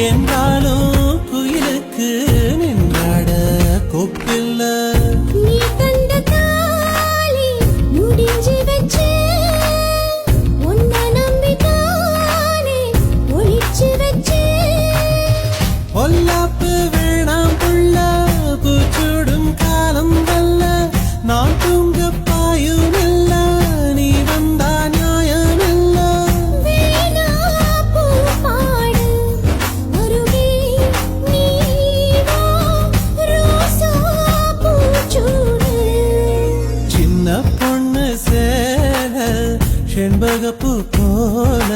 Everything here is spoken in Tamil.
என்றாலும் குயிலுக்கு நின்றாட கொப்பில்ல. பொல்லாப்பு வேணாம் புள்ள பூச்சூடும் காலம் வல்ல நான் தூங்க செண்பகப்பூ போல